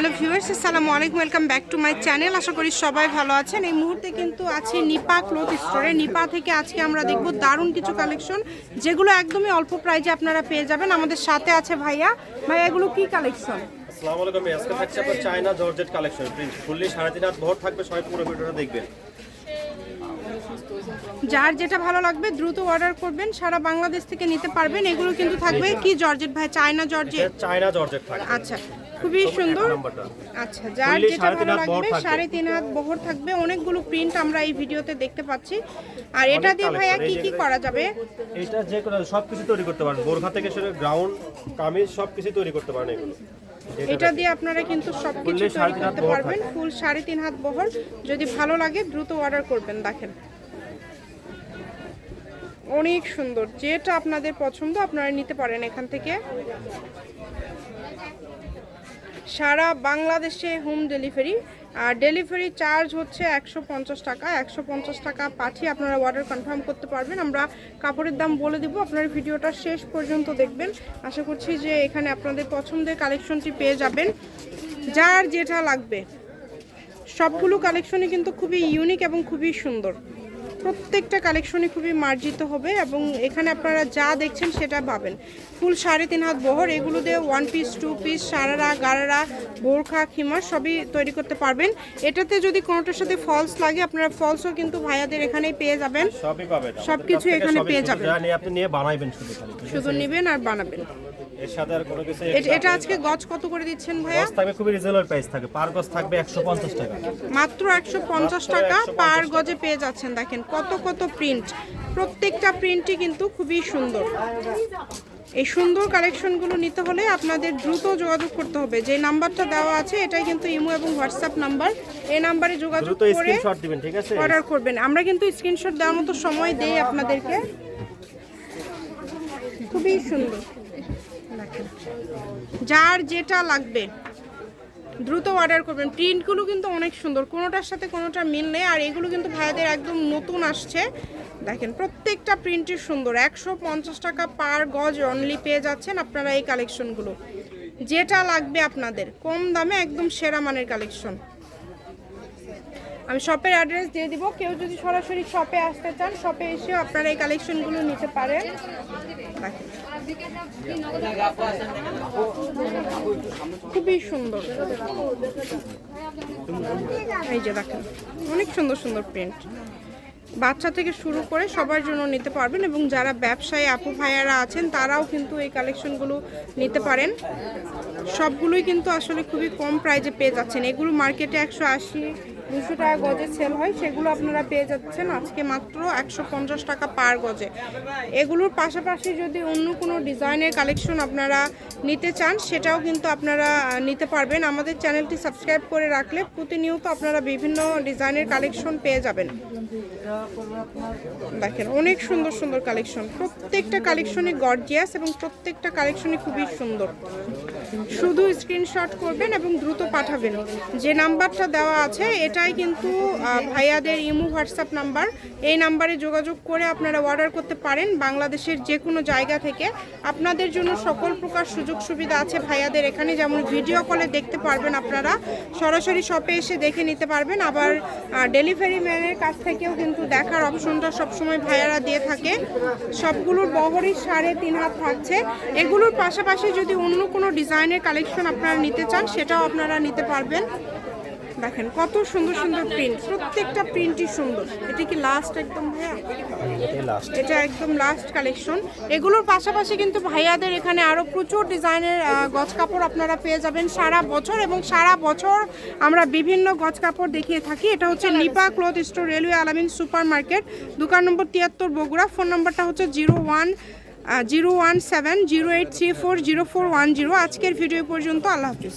Hello viewers, আসসালামু আলাইকুম, welcome back to my channel. আশা করি সবাই ভালো আছেন। এই মুহূর্তে কিন্তু আছি নিপা ক্লোথ স্টোরে। নিপা থেকে আজকে আমরা দেখব দারুণ কিছু কালেকশন, যেগুলো একদমই অল্প প্রাইজে আপনারা পেয়ে যাবেন। আমাদের সাথে আছে ভাইয়া। ভাইয়া, এগুলো কি কালেকশন? আসসালামু আলাইকুম আজকে থাকছে আপনার China georgette collection. Print, fully সাড়ে তিন হাত ভর থাকবে, সবাই পুরো ভিডিওটা দেখবেন। যার যেটা ভালো লাগবে দ্রুত অর্ডার করবেন সারা বাংলাদেশ থেকে নিতে পারবেন। এগুলো কিন্তু থাকবে কি জর্জেট ভাই? China georgette? চায়না জর্জেট থাকবে। আচ্ছা খুবই সুন্দর। আচ্ছা যার যেটা ভালো লাগবে সাড়ে তিন হাত বহর থাকবে। অনেকগুলো প্রিন্ট আমরা এই ভিডিওতে দেখতে পাচ্ছি। আর এটা দিয়ে ভাইয়া কি কি করা যাবে? এটা যে কোনো সব কিছু তৈরি করতে পারেন। বোরখা থেকে শুরু গ্রাউন্ড কামিজ সব কিছু তৈরি করতে পারেন এগুলো। এটা দিয়ে আপনারা কিন্তু সবকিছু Fully সাড়ে তৈরি করতে পারবেন। ফুল সাড়ে তিন হাত বহর। যদি ভালো লাগে দ্রুত অর্ডার করবেন। দেখেন। অনেক সুন্দর। যেটা আপনাদের পছন্দ, আপনারা নিতে পারেন এখান থেকে। সারা বাংলাদেশে হোম ডেলিভারি আর ডেলিভারি চার্জ হচ্ছে একশো পঞ্চাশ টাকা। একশো পঞ্চাশ টাকা পাঠিয়ে আপনারা অর্ডার কনফার্ম করতে পারবেন। আমরা কাপড়ের দাম বলে দিব। আপনারা ভিডিওটা শেষ পর্যন্ত দেখবেন। আশা করছি যে এখানে আপনাদের পছন্দের কালেকশনটি পেয়ে যাবেন। যার যেটা লাগবে। সবগুলো কালেকশনই কিন্তু খুবই ইউনিক এবং খুবই সুন্দর। প্রত্যেকটা কালেকশনই খুবই মার্জিত হবে এবং এখানে আপনারা যা দেখছেন সেটা পাবেন। ফুল সাড়ে তিন হাত বহর এগুলো দিয়ে one piece two piece sharara gharara বোরখা খিমা সবই তৈরি করতে পারবেন। এটাতে যদি কোনোটার সাথে ফলস লাগে আপনারা ফলসও কিন্তু ভাইয়াদের এখানেই পেয়ে যাবেন। পাবেন। সবকিছু এখানে পেয়ে যাবেন। শুধু নেবেন আর বানাবেন। কিছু এটা আজকে গজ কত করে দিচ্ছেন ভাইয়া? থাকবে খুবই রিজনেবল প্রাইস থাকবে পার গজ থাকবে একশো পঞ্চাশ টাকা। মাত্র একশো পঞ্চাশ মাত্র টাকা পার গজে পেয়ে যাচ্ছেন দেখেন। কত কত প্রিন্ট প্রত্যেকটা প্রিন্টই কিন্তু খুবই সুন্দর। এই সুন্দর কালেকশনগুলো নিতে হলে আপনাদের দ্রুত যোগাযোগ করতে হবে। যে নাম্বারটা দেওয়া আছে এটাই কিন্তু ইমো এবং হোয়াটসঅ্যাপ নাম্বার। এই নাম্বারে যোগাযোগ করে অর্ডার করবেন। আমরা কিন্তু স্ক্রিনশট দেওয়ার মতো সময় দেই আপনাদেরকে। খুবই সুন্দর। যার যেটা লাগবে। দ্রুত অর্ডার করবেন। প্রিন্টগুলো কিন্তু অনেক সুন্দর। কোনোটার সাথে কোনোটা মিল নেই। আর এগুলো কিন্তু ভাইদের একদম নতুন আসছে। দেখেন, প্রত্যেকটা প্রিন্টই সুন্দর। একশো পঞ্চাশ টাকা পার গজ অনলি পেয়ে যাচ্ছেন আপনারা এই কালেকশনগুলো যেটা লাগবে আপনাদের। কম দামে একদম সেরা মানের কালেকশন আমি শপের অ্যাড্রেস দিয়ে দিব। কেউ যদি সরাসরি শপে আসতে চান শপে এসেও আপনারা এই কালেকশনগুলো নিতে পারেন। খুবই সুন্দর। এই যে দেখেন, অনেক সুন্দর সুন্দর প্রিন্ট বাচ্চা থেকে শুরু করে সবার জন্য নিতে পারবেন এবং যারা ব্যবসায়ী, আপু ভাইয়ারা আছেন, তারাও কিন্তু এই কালেকশনগুলো নিতে পারেন। সবগুলোই কিন্তু আসলে খুবই কম প্রাইজে পেয়ে যাচ্ছেন। এগুলো মার্কেটে একশো আশি দুশো টাকা গজে সেল হয়, সেগুলো আপনারা পেয়ে যাচ্ছেন আজকে মাত্র একশো পঞ্চাশ টাকা পার গজে। এগুলোর পাশাপাশি যদি অন্য কোনো ডিজাইনের কালেকশন আপনারা নিতে চান, সেটাও কিন্তু আপনারা নিতে পারবেন। আমাদের চ্যানেলটি সাবস্ক্রাইব করে রাখলে প্রতিনিয়ত আপনারা বিভিন্ন ডিজাইনের কালেকশন পেয়ে যাবেন। দেখেন, অনেক সুন্দর সুন্দর কালেকশন প্রত্যেকটা কালেকশনই গর্জিয়াস এবং প্রত্যেকটা কালেকশনই খুবই সুন্দর। শুধু স্ক্রিনশট করবেন এবং দ্রুত পাঠাবেন। যে নাম্বারটা দেওয়া আছে এটাই কিন্তু ভাইয়াদের ইমো, হোয়াটসঅ্যাপ নাম্বার। এই নাম্বারে যোগাযোগ করে আপনারা অর্ডার করতে পারেন বাংলাদেশের যে কোনো জায়গা থেকে। আপনাদের জন্য সকল প্রকার সুযোগ সুবিধা আছে ভাইয়াদের এখানে। যেমন ভিডিও কলে দেখতে পারবেন আপনারা। সরাসরি শপে এসে দেখে নিতে পারবেন। আবার ডেলিভারি ম্যানের কাছ থেকেও কিন্তু দেখার অপশনটা সবসময় ভাইয়ারা দিয়ে থাকে। সবগুলোর বহরই সাড়ে তিন হাত থাকছে। এগুলোর পাশাপাশি যদি অন্য কোনো ডিজাইনের কালেকশন আপনারা নিতে চান, সেটাও আপনারা নিতে পারবেন। দেখেন কত সুন্দর সুন্দর প্রিন্ট প্রত্যেকটা প্রিন্টই সুন্দর। এটা কি লাস্ট একদম ভাইয়া? এটা একদম লাস্ট কালেকশন এগুলোর পাশাপাশি কিন্তু ভাইয়াদের এখানে আরও প্রচুর ডিজাইনের গজ কাপড় আপনারা পেয়ে যাবেন সারা বছর এবং সারা বছর আমরা বিভিন্ন গজ কাপড় দেখিয়ে থাকি। এটা হচ্ছে Nipa cloth store railway Alamin super market দোকান নম্বর তিয়াত্তর বগুড়া। ফোন নম্বরটা হচ্ছে zero one zero one seven zero eight three four zero four one zero. আজকের ভিডিও পর্যন্ত আল্লাহ হাফিজ।